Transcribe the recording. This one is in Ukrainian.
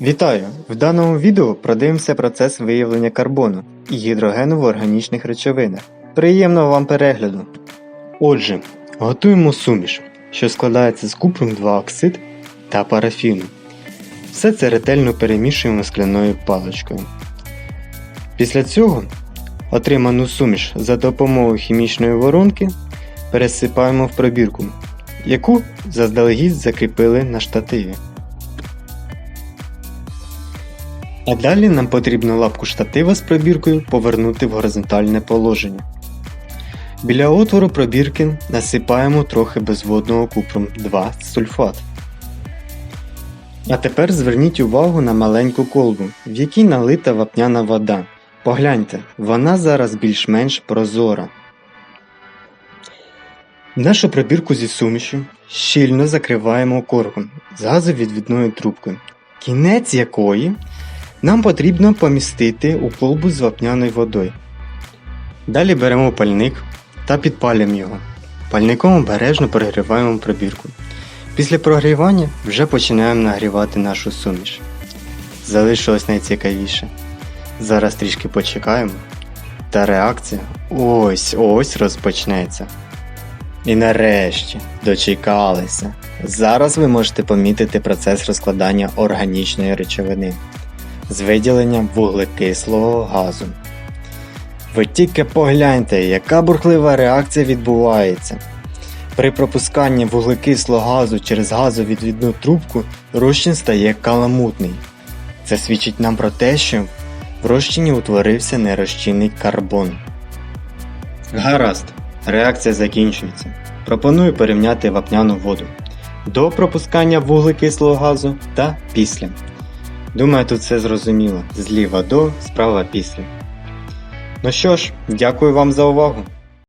Вітаю! В даному відео продивимося процес виявлення карбону і гідрогену в органічних речовинах. Приємного вам перегляду! Отже, готуємо суміш, що складається з купром 2 оксид та парафіну. Все це ретельно перемішуємо скляною паличкою. Після цього отриману суміш за допомогою хімічної воронки пересипаємо в пробірку, яку заздалегідь закріпили на штативі. А далі нам потрібно лапку штатива з пробіркою повернути в горизонтальне положення. Біля отвору пробірки насипаємо трохи безводного купром 2 сульфат. А тепер зверніть увагу на маленьку колбу, в якій налита вапняна вода. Погляньте, вона зараз більш-менш прозора. Нашу пробірку зі сумішю щільно закриваємо корком з газовідвідною трубкою, кінець якої нам потрібно помістити у колбу з вапняною водою. Далі беремо пальник та підпалюємо його. Пальником обережно прогріваємо пробірку. Після прогрівання вже починаємо нагрівати нашу суміш. Залишилось найцікавіше. Зараз трішки почекаємо. Та реакція ось ось розпочнеться. І нарешті дочекалися. Зараз ви можете помітити процес розкладання органічної речовини з виділенням вуглекислого газу. Ви тільки погляньте, яка бурхлива реакція відбувається. При пропусканні вуглекислого газу через газовідвідну трубку розчин стає каламутний. Це свідчить нам про те, що розчині утворився нерозчинний карбон. Гаразд, реакція закінчується. Пропоную порівняти вапняну воду до пропускання вуглекислого газу та після. Думаю, тут все зрозуміло. Зліва до, справа після. Ну що ж, дякую вам за увагу.